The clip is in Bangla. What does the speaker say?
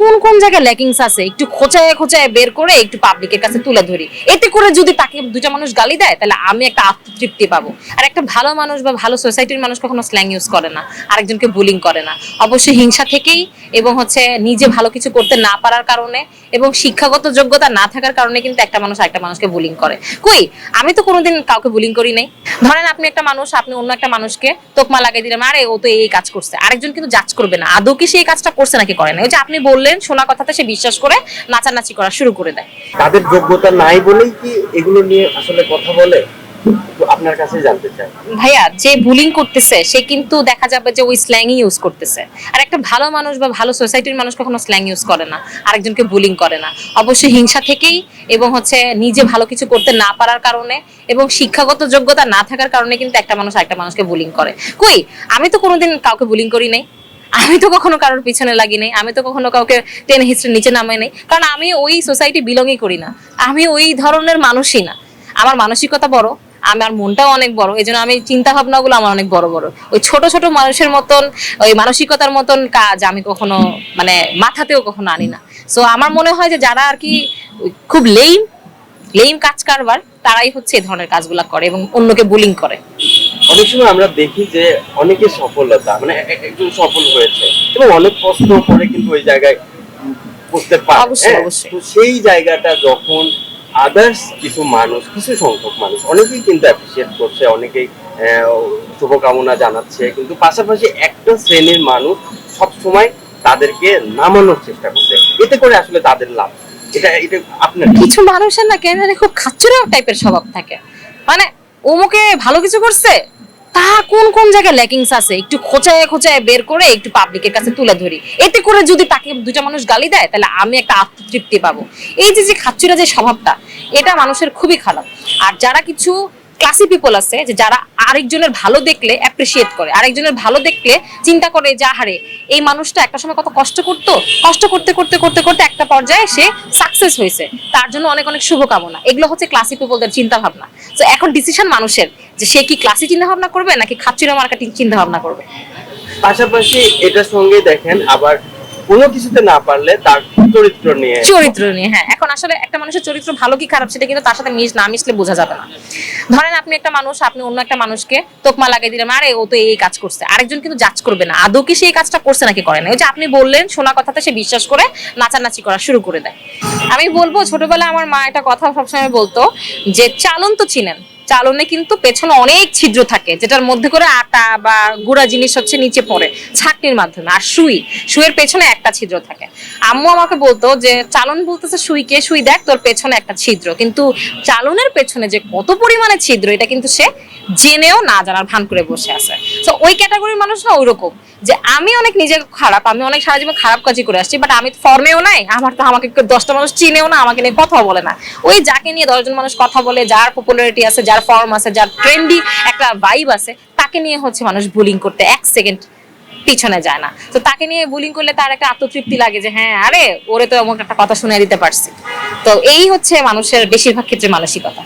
কোন কোন জায়গায় ল্যাকিংস আছে, একটু খোঁচায় খোঁচায় বের করে একটু পাবলিকের কাছে তুলে ধরি। এতে করে যদি তাকে দুটা মানুষ গালি দেয়, তাহলে আমি একটা আত্মতৃপ্তি পাবো। আর একটা ভালো মানুষ বা ভালো সোসাইটির মানুষ কখনো স্ল্যাং ইউজ করে না, আরেকজনকে বুলিং করে না। অবশ্যই হিংসা থেকেই এবং হচ্ছে নিজে ভালো কিছু করতে না পারার কারণে এবং শিক্ষাগত যোগ্যতা না থাকার কারণে কিন্তু একটা মানুষ আরেকটা মানুষকে বুলিং করে। কই? আমি তো কোনোদিন কাউকে বুলিং করি নাই। ধরেন আপনি একটা মানুষ, আপনি অন্য একটা মানুষকে তোকমা লাগিয়ে দিলেন, আরে ও তো এই কাজ করছে। আরেকজন কিন্তু জাজ করবে না। আদৌ কি সেই কাজটা করছে নাকি করে না ওই যে আপনি বললেন শোনা কথাতে সে বিশ্বাস করে নাচানাচি করা শুরু করে দেয়। তাদের যোগ্যতা নাই বলেই কি এগুলো নিয়ে আসলে কথা বলে? আপনার কাছে জানতে চাই। ভাইয়া যে বুলিং করতেছে সে কিন্তু দেখা যাবে যে ওই স্ল্যাংই ইউজ করতেছে। আর একটা ভালো মানুষ বা ভালো সোসাইটির মানুষ কখনো স্ল্যাং ইউজ করে না আরেকজনকে বুলিং করে না। অবশ্যই হিংসা থেকেই এবং হচ্ছে নিজে ভালো কিছু করতে না পারার কারণে এবং শিক্ষাগত যোগ্যতা না থাকার কারণে কিন্তু একটা মানুষ একটা মানুষকে বুলিং করে। কই আমি তো কোনোদিন কাউকে বুলিং করি নাই। আমি তো কখনো কারোর পিছনে লাগি নাই, আমি তো কখনো কাউকে টেনে হিস্ট্রি নিচে নামাই নাই। কারণ আমি ওই সোসাইটি বিলংই করি না। আমি ওই ধরনের মানুষই না। আমার মানসিকতা বড় আমার মনটাও অনেক বড়। এই জন্য আমি চিন্তা ভাবনাগুলো আমার অনেক বড় বড়। ওই ছোট ছোট মানুষের মতন, ওই মানসিকতার মতন কাজ আমি কখনো মানে মাথাতেও কখনো আনি না। সো আমার মনে হয় যে যারা আর কি খুব লেইম লেইম কাজ কারবার, তারাই হচ্ছে এই ধরনের কাজগুলো করে এবং অন্যকে বুলিং করে। অনেক সময় আমরা দেখি যে অনেকে সফলতা মানে একজন সফল হয়েছে এবং অনেক কষ্ট করে কিন্তু ওই জায়গায় করতে পারে হ্যাঁ? তো সেই জায়গাটা যখন আদার্স কিছু মানুষ কিছু সংখ্যক মানুষ অনেকেই কিন্তু অ্যাপ্রিসিয়েট করছে অনেকেই শুভকামনা জানাচ্ছে কিন্তু পাশাপাশি একটা শ্রেণির মানুষ সব সময় তাদেরকে নামানোর চেষ্টা করছে। এতে করে আসলে তাদের লাভ। এটা এটা আপনার কিছু মানুষের না কেন জানি খুব খাচ্চুরা টাইপের স্বভাব থাকে। মানে ওমুকে ভালো কিছু করছে তার কোন কোন জায়গায় ল্যাকিংস আছে? একটু খোঁচায় খোঁচায় বের করে একটু পাবলিকের কাছে তুলে ধরি। এতে করে যদি তাকে দুটা মানুষ গালি দেয়, তাহলে আমি একটা আত্মতৃপ্তি পাবো। এই যে যে খাচ্ছুরা যে স্বভাবটা, এটা মানুষের খুবই খারাপ। আর যারা কিছু ক্লাসি পিপল আছে যে যারা আরেকজনের ভালো দেখলে অ্যাপ্রিসিয়েট করে, আরেকজনের ভালো দেখলে চিন্তা করে যে, আহারে, এই মানুষটা একটা সময় কত কষ্ট করতো? কষ্ট করতে করতে করতে করতে একটা পর্যায়ে সে সাকসেস হয়েছে। তার জন্য অনেক অনেক শুভকামনা। এগুলো হচ্ছে ক্লাসি পিপলদের চিন্তা ভাবনা তো এখন ডিসিশন মানুষের যে সে কি ক্লাসি চিন্তা ভাবনা করবে নাকি খাচ্ছিরা মার্কেটিং চিন্তা ভাবনা করবে? পাশাপাশি এটার সঙ্গে দেখেন আবার কোনো কিছুতে না পারলে তার চরিত্র নিয়ে চরিত্র নিয়ে হ্যাঁ। এখন আসলে একটা মানুষের চরিত্র ভালো কি খারাপ সেটা কিন্তু তার সাথে মিশ না মিশলে বোঝা যাবে না। ধরেন আপনি একটা মানুষ, আপনি অন্য একটা মানুষকে তোকমা লাগিয়ে দিলেন, আরে ও তো এই কাজ করছে। আরেকজন কিন্তু জাজ করবে না। আদৌ কি সেই কাজটা করছে নাকি করে না? ওই যে আপনি বললেন শোনা কথাতে সে বিশ্বাস করে নাচানাচি করা শুরু করে দেয়। আমি বলব, ছোটবেলায় আমার মা একটা কথা সবসময় বলতো যে, চালন তো চিনেন। চালনে কিন্তু পেছনে অনেক ছিদ্র থাকে, যেটার মধ্যে করে আটা বা গুঁড়া জিনিস হচ্ছে নিচে পড়ে, ছাকনির মাধ্যমে। আর সুই, সুইয়ের পেছনে একটা ছিদ্র থাকে। আম্মু আমাকে বলতো যে, চালন বলতেছে সুইকে সুই দেখ, তোর পেছনে একটা ছিদ্র। কিন্তু চালনের পেছনে যে কত পরিমাণে ছিদ্র, এটা কিন্তু সে জেনেও না জানার ভান করে বসে আছে। তো ওই ক্যাটাগরির মানুষ না ওইরকম। যে আমি অনেক নিজে খারাপ, আমি অনেক সারা জীবন খারাপ কাজই করে আসছি বাট আমি ফর্মেও নাই, আমার তো আমাকে দশটা মানুষ চিনেও না, আমাকে নিয়ে কথাও বলে না। ওই যাকে নিয়ে দশজন মানুষ কথা বলে, যার পপুলারিটি আছে, যার ফর্ম আছে, যার ট্রেন্ডি একটা ভাইব আছে, তাকে নিয়ে হচ্ছে মানুষ বুলিং করতে এক সেকেন্ড পিছনে যায় না। তো তাকে নিয়ে বুলিং করলে তার একটা আত্মতৃপ্তি লাগে যে হ্যাঁ আরে, ওরে তো এমন একটা কথা শুনে দিতে পারছি। তো এই হচ্ছে মানুষের বেশিরভাগ ক্ষেত্রে মানসিকতা।